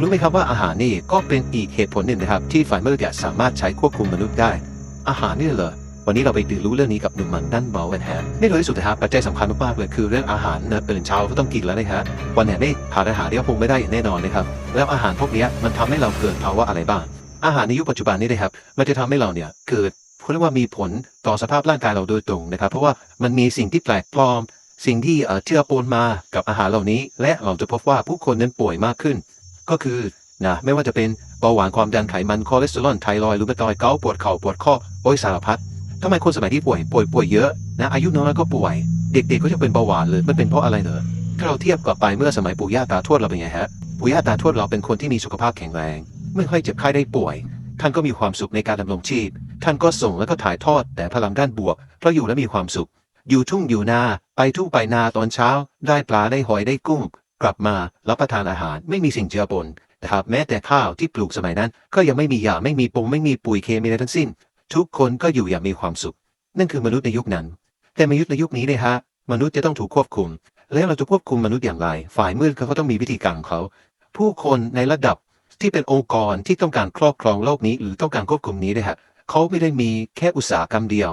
รู้ไหมครับว่าอาหารนี่ก็เป็นอีกเหตุผลหนึ่งนะครับ ที่ฝ่ายมืดเนี่ยสามารถใช้ควบคุมมนุษย์ได้ อาหารนี่เหรอวันนี้เราไปตื่นรู้เรื่องนี้กับหนุ่มมันด้นเบากันฮะนี่เลยที่สุดนะครับปัจจัยสำคัญมากๆเลยคือเรื่องอาหารนะตื่นเช้าก็ต้องกินแล้วนะฮะวันไหนไม่ทานอาหารเนี่ยคงไม่ได้แน่นอนนะครับแล้วอาหารพวกนี้มันทำให้เราเกิดภาวะอะไรบ้าง อาหารในยุคปัจจุบันนี้นะครับมันจะทำให้เราเนี่ยเกิดเรียกว่ามีผลต่อสภาพร่างกายเราโดยตรงนะครับ เพราะว่ามันมีสิ่งที่แปลกปลอม สิ่งที่เอ่อเจือปนมากับอาหารเหล่านี้ และเราจะพบว่าผู้คนนั้นป่วยมากขึ้น ก็คือนะไม่ว่าจะเป็นเบาหวานความดันไขมันคอเลสเตอรอลไทรอยด์รูมาตอยด์เกาปวดเข่าปวดข้อโอ้ยสารพัดทำไมคนสมัยที่ป่วยป่วยป่วยเยอะนะอายุน้อยก็ป่วย เด็กๆก็จะเป็นเบาหวานเลยมันเป็นเพราะอะไรเหรอถ้าเราเทียบกับไปเมื่อสมัยปู่ย่าตาทวดเราเป็นไงฮะปู่ย่าตาทวดเราเป็นคนที่มีสุขภาพแข็งแรง ไม่ค่อยเจ็บไข้ได้ป่วย ท่านก็มีความสุขในการดำรงชีพ ท่านก็ส่งแล้วก็ถ่ายทอดแต่พลังด้านบวกเพราะอยู่แล้วมีความสุข อยู่ทุ่งอยู่นา ไปทุ่งไปนาตอนเช้า ได้ปลาได้หอยได้กุ้ง กลับมารับประทานอาหารไม่มีสิ่งเจือปนนะครับแม้แต่ข้าวที่ปลูกสมัยนั้น ก็ยังไม่มียาไม่มีปงไม่มีปุ๋ยเคมีอะไรทั้งสิ้น ทุกคนก็อยู่อย่างมีความสุข นั่นคือมนุษย์ในยุคนั้น แต่มนุษย์ในยุคนี้เนี่ยฮะมนุษย์จะต้องถูกควบคุม แล้วเราจะควบคุมมนุษย์อย่างไร ฝ่ายมืดเขาก็ต้องมีวิธีการของเขา ผู้คนในระดับที่เป็นองค์กรที่ต้องการครอบครองโลกนี้ หรือต้องการควบคุมนี้นะฮะเขาไม่ได้มีแค่อุตสาหกรรมเดียว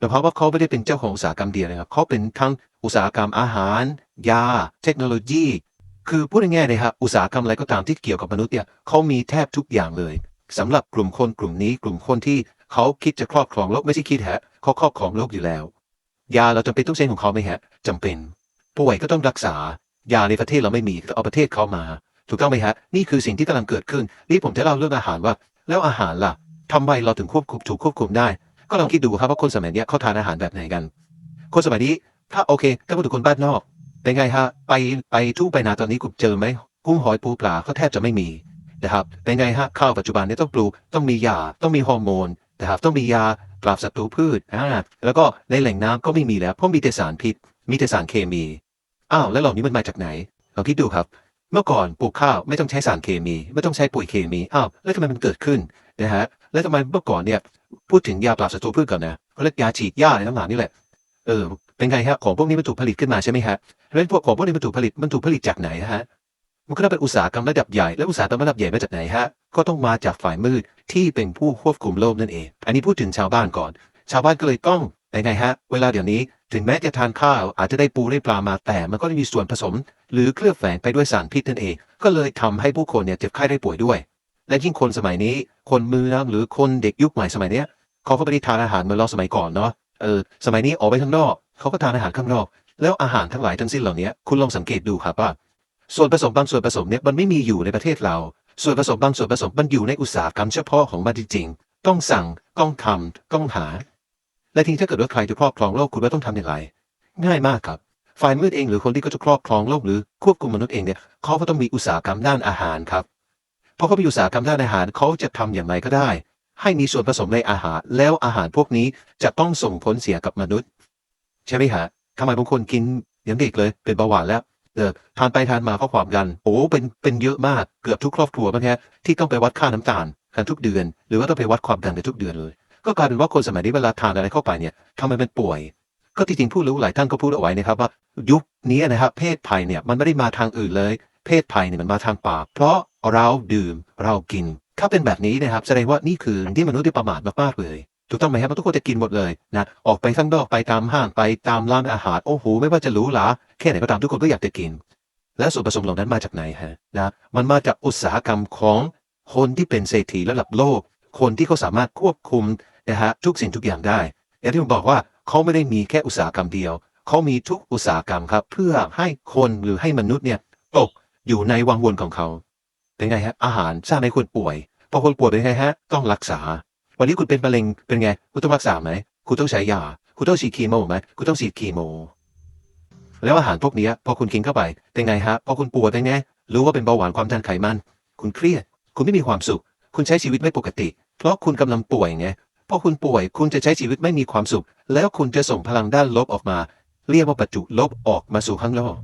แต่เพราะว่าเขาไม่ได้เป็นเจ้าของอุตสาหกรรมเดียวนะครับเขาเป็นทั้งอุตสาหกรรมอาหาร ยา เทคโนโลยี คือพูดง่ายๆเลยครับอุตสาหกรรมอะไรก็ตามที่เกี่ยวกับมนุษย์เนี่ยเขามีแทบทุกอย่างเลยสำหรับกลุ่มคนกลุ่มนี้ กลุ่มคนที่เขาคิดจะครอบครองโลกไม่ใช่คิดฮะเขาครอบครองโลกอยู่แล้ว ยาเราจำเป็นต้องใช้ของเขาไหมฮะจำเป็น ป่วยก็ต้องรักษายาในประเทศเราไม่มีก็เอาประเทศเขามา ถูกต้องไหมฮะนี่คือสิ่งที่กำลังเกิดขึ้นนี่ผมจะเล่าเรื่องอาหารว่า แล้วอาหารล่ะทำไมเราถึงควบคุมถูกควบคุมได้ ก็ลองคิดดูครับว่าคนสมัยนี้เขาทานอาหารแบบไหนกัน คนสมัยนี้ ถ้าโอเคถ้าพูดถึงคนบ้านนอก เป็นไงฮะไปไปทุ่งไปนาตอนนี้คุณเจอไหมกุ้งหอยปูปลาเขาแทบจะไม่มีนะครับเป็นไงฮะข้าวปัจจุบันนี้ต้องปลูกต้องมียาต้องมีฮอร์โมนนะครับต้องมียาปราบศัตรูพืชอ่าแล้วก็ในแหล่งน้ำก็ไม่มีแล้วเพราะมีแต่สารพิษ มีแต่สารเคมีอ้าวแล้วเหล่านี้มันมาจากไหนลองคิดดูครับ เมื่อก่อนปลูกข้าวไม่ต้องใช้สารเคมี ไม่ต้องใช้ปุ๋ยเคมีอ้าวแล้วทำไมมันเกิดขึ้นนะฮะแล้วทำไมเมื่อก่อนเนี่ย พูดถึงยาปราบศัตรูพืชก่อนนะเขาเรียกยาฉีดหญ้าอะไรต่างๆนี่แหละเออเป็นไงฮะของพวกนี้มันถูกผลิตขึ้นมาใช่ไหมฮะแล้วพวกของพวกนี้มันถูกผลิตมันถูกผลิตจากไหนฮะมันก็ต้องเป็นอุตสาหกรรมระดับใหญ่และอุตสาหกรรมระดับใหญ่มาจากไหนฮะก็ต้องมาจากฝ่ายมืดที่เป็นผู้ควบคุมโลกนั่นเอง อันนี้พูดถึงชาวบ้านก่อน ชาวบ้านก็เลยต้องไงฮะเวลาเดี๋ยวนี้ถึงแม้จะทานข้าวอาจจะได้ปูได้ปลามาแต่มันก็มีส่วนผสม หรือเคลือบแฝงไปด้วยสารพิษนั่นเอง ก็เลยทำให้ผู้คนเนี่ยเจ็บไข้ได้ป่วยด้วย และยิ่งคนสมัยนี้ คนเมืองหรือคนเด็กยุคใหม่สมัยเนี้ยเขาก็ไม่ได้ทานอาหารเหมือนเราสมัยก่อนเนาะเออสมัยนี้ออกไปข้างนอกเขาก็ทานอาหารข้างนอก แล้วอาหารทั้งหลายทั้งสิ้นเหล่านี้คุณลองสังเกตดูครับว่า ส่วนผสมบางส่วนผสมเนี่ยมันไม่มีอยู่ในประเทศเรา ส่วนผสมบางส่วนผสมมันอยู่ในอุตสาหกรรมเฉพาะของมันจริงๆต้องสั่งต้องทำต้องหา และทีนี้ถ้าเกิดว่าใครจะครอบครองโลกคุณว่าต้องทำอย่างไร ง่ายมากครับฝ่ายมืดเองหรือคนที่เขาจะครอบครองโลกหรือควบคุมมนุษย์เองเนี่ยเขาก็ต้องมีอุตสาหกรรมด้านอาหารครับ พราะเขามีอุตสาหกรรมด้านอาหารเขาจะทำอย่างไรก็ได้ ให้มีส่วนผสมในอาหาร แล้วอาหารพวกนี้จะต้องส่งผลเสียกับมนุษย์ ใช่ไหมฮะทำไมบางคนกินอย่างเด็กเลย เป็นเบาหวานแล้วเออทานไปทานมาเพราะความดัน โอ้เป็นเป็นเยอะมากเกือบทุกครอบครัวมั้งฮะที่ต้องไปวัดค่าน้ำตาลกันทุกเดือน หรือว่าต้องไปวัดความดันกันทุกเดือนเลย ก็กลายเป็นว่าคนสมัยนี้เวลาทานอะไรเข้าไปเนี่ยทำไมมันป่วย ก็จริงๆผู้รู้หลายท่านก็พูดเอาไว้นะครับว่ายุคนี้นะครับเพศภัยเนี่ยมันไม่ได้มาทางอื่นเลย เพศภัยเนี่ยมันมาทางปากเพราะ เราดื่มเรากิน ถ้าเป็นแบบนี้นะครับ แสดงว่านี่คือที่มนุษย์ที่ประมาทมากๆเลยถูกต้องไหมครับทุกคนจะกินหมดเลยนะออกไปข้างนอกไปตามห้างไปตามร้านอาหารโอ้โหไม่ว่าจะหรูหราแค่ไหนก็ตามทุกคนก็อยากจะกิน แล้วส่วนผสมเหล่านั้นมาจากไหนฮะนะมันมาจากอุตสาหกรรมของคนที่เป็นเศรษฐีระดับโลก คนที่เขาสามารถควบคุมนะฮะทุกสิ่งทุกอย่างได้อย่างที่ผมบอกว่าเขาไม่ได้มีแค่อุตสาหกรรมเดียว เขามีทุกอุตสาหกรรมครับ เพื่อให้คนหรือให้มนุษย์เนี่ยตกอยู่ในวังวนของเขา เป็นไงฮะอาหารสร้างให้คนป่วย พอคนป่วยเป็นไงฮะต้องรักษา วันนี้คุณเป็นมะเร็งเป็นไงคุณต้องรักษาไหมคุณต้องใช้ยาคุณต้องฉีดคีโมไหมคุณต้องฉีดคีโม แล้วอาหารพวกนี้พอคุณกินเข้าไปเป็นไงฮะพอคุณป่วยเป็นไงรู้ว่าเป็นเบาหวานความดันไขมัน คุณเครียด คุณไม่มีความสุข คุณใช้ชีวิตไม่ปกติ เพราะคุณกำลังป่วยไงพอคุณป่วยคุณจะใช้ชีวิตไม่มีความสุข แล้วคุณจะส่งพลังด้านลบออกมา เรียกว่าประจุลบออกมาสู่ข้างนอก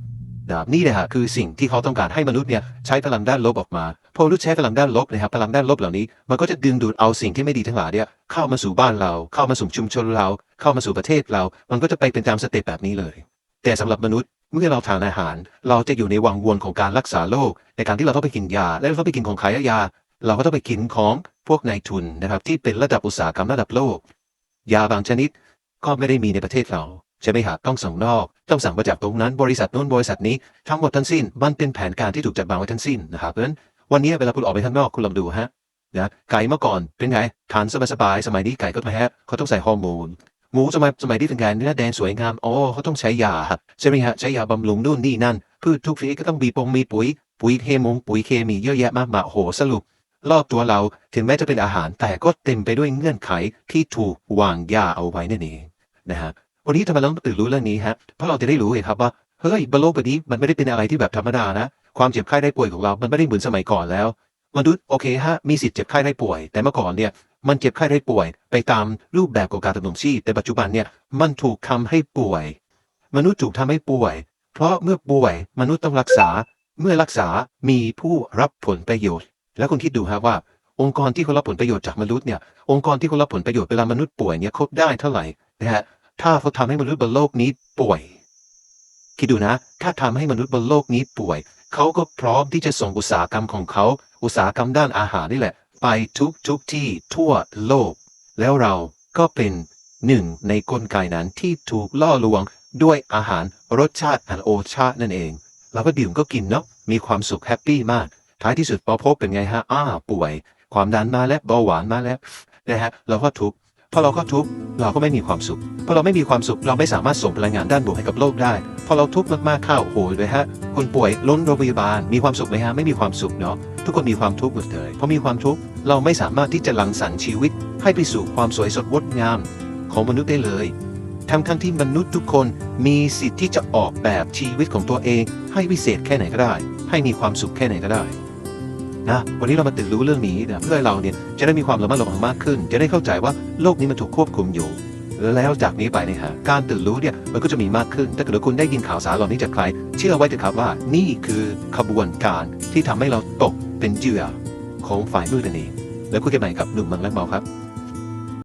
นะครับนี่แหละฮะคือสิ่งที่เขาต้องการให้มนุษย์เนี่ยใช้พลังด้านลบออกมาพอมนุษย์ใช้พลังด้านลบนะครับพลังด้านลบเหล่านี้ มันก็จะดึงดูดเอาสิ่งที่ไม่ดีทั้งหลายเนี่ยเข้ามาสู่บ้านเรา เข้ามาสู่ชุมชนเรา เข้ามาสู่ประเทศเรา มันก็จะไปเป็นตามสเต็ปแบบนี้เลย แต่สำหรับมนุษย์เมื่อเราทานอาหาร เราจะอยู่ในวังวนของการรักษาโรคในการที่เราต้องไปกินยา และเราต้องไปกินของขายยา เราก็ต้องไปกินของพวกนายทุนนะครับที่เป็นระดับอุตสาหกรรมระดับโลก ยาบางชนิดก็ไม่ได้มีในประเทศเรา ใช่ไหมครับต้องส่งนอก ต้องสั่งมาจากตรงนั้น บริษัทนู้นบริษัทนี้ทั้งหมดทั้งสิ้น มันเป็นแผนการที่ถูกจัดวางไว้ทั้งสิ้นนะครับเพราะฉะนั้นวันนี้เวลาคุณออกไปข้างนอกคุณลองดูฮะนะไก่เมื่อก่อนเป็นไงทานสบายๆสมัยนี้ไก่ก็มาฮะเขาต้องใส่ฮอร์โมนหมูสมัยสมัยที่เป็นไงเนื้อแดงสวยงามอ๋อเขาต้องใช้ยาใช่ไหมฮะใช้ยาบำรุงนู่นนี่นั่นพืชทุกชนิดก็ต้องมีปงมีปุ๋ย ปุ๋ยเคมงปุ๋ยเคมีเยอะแยะมากมายโอ้โหสรุปรอบตัวเราถึงแม้จะเป็นอาหารแต่ก็เต็มไปด้วยเงื่อนไขที่ถูกวางยาเอาไว้นั่นเองนะฮะ วันนี้ทำไมเราต้องตื่นรู้เรื่องนี้ฮะเพราะเราจะได้รู้ไงครับว่าเฮ้ยบนโลกใบนี้มันไม่ได้เป็นอะไรที่แบบธรรมดานะ ความเจ็บไข้ได้ป่วยของเรา มันไม่ได้เหมือนสมัยก่อนแล้วมนุษย์โอเคฮะมีสิทธิ์เจ็บไข้ได้ป่วย แต่เมื่อก่อนเนี่ยมันเจ็บไข้ได้ป่วย ไปตามรูปแบบของการดำรงชีพแต่ปัจจุบันเนี่ยมันถูกทำให้ป่วย มนุษย์ถูกทำให้ป่วย เพราะเมื่อป่วย มนุษย์ต้องรักษา เมื่อรักษามีผู้รับผลประโยชน์ แล้วคุณคิดดูฮะว่า องค์กรที่เขารับผลประโยชน์จากมนุษย์เนี่ยองค์กรที่เขารับผลประโยชน์เวลามนุษย์ป่วยเนี่ยครบได้เท่าไหร่นะฮะ ถ้าเขาทำให้มนุษย์บนโลกนี้ป่วย คิดดูนะ ถ้าทำให้มนุษย์บนโลกนี้ป่วย เขาก็พร้อมที่จะส่งอุตสาหกรรมของเขา อุตสาหกรรมด้านอาหารนี่แหละ ไปทุกทุกที่ทั่วโลก แล้วเราก็เป็นหนึ่งในกลไกนั้นที่ถูกล่อลวงด้วยอาหารรสชาติอันโอชานั่นเอง เราก็ดื่มก็กินเนาะมีความสุขแฮปปี้มาก ท้ายที่สุดพอพบเป็นไงฮะอ้าป่วย ความดันมาแล้วเบาหวานมาแล้วนะฮะเราก็ทุก พอเราก็ทุกข์เราก็ไม่มีความสุขพอเราไม่มีความสุขเราไม่สามารถส่งพลังงานด้านบวกให้กับโลกได้ พอเราทุกข์มากๆเข้าโอ้โหเลยฮะคนป่วยล้นโรงพยาบาลมีความสุขไหมฮะไม่มีความสุขเนาะทุกคนมีความทุกข์หมดเลยพอมีความทุกข์เราไม่สามารถที่จะหลังสรรค์ชีวิต ให้ไปสู่ความสวยสดงดงาม ของมนุษย์ได้เลยทั้งทั้งที่มนุษย์ทุกคนมีสิทธิ์ที่จะออกแบบชีวิตของตัวเอง ให้วิเศษแค่ไหนก็ได้ ให้มีความสุขแค่ไหนก็ได้ นะ วันนี้เรามาตื่นรู้เรื่องนี้นะเพื่อให้เราเนี่ยจะได้มีความระมัดระวังมากขึ้น จะได้เข้าใจว่าโลกนี้มันถูกควบคุมอยู่แล้วจากนี้ไปเนี่ยฮะการตื่นรู้เนี่ยมันก็จะมีมากขึ้น ถ้าเกิดคุณได้ยินข่าวสารเหล่านี้จากใคร เชื่อไว้เถอะครับว่านี่คือขบวนการที่ทำให้เราตกเป็นเหยื่อของฝ่ายมืดนั่นเองแล้วคุยกันใหม่กับหนุ่มมังและเมาครับ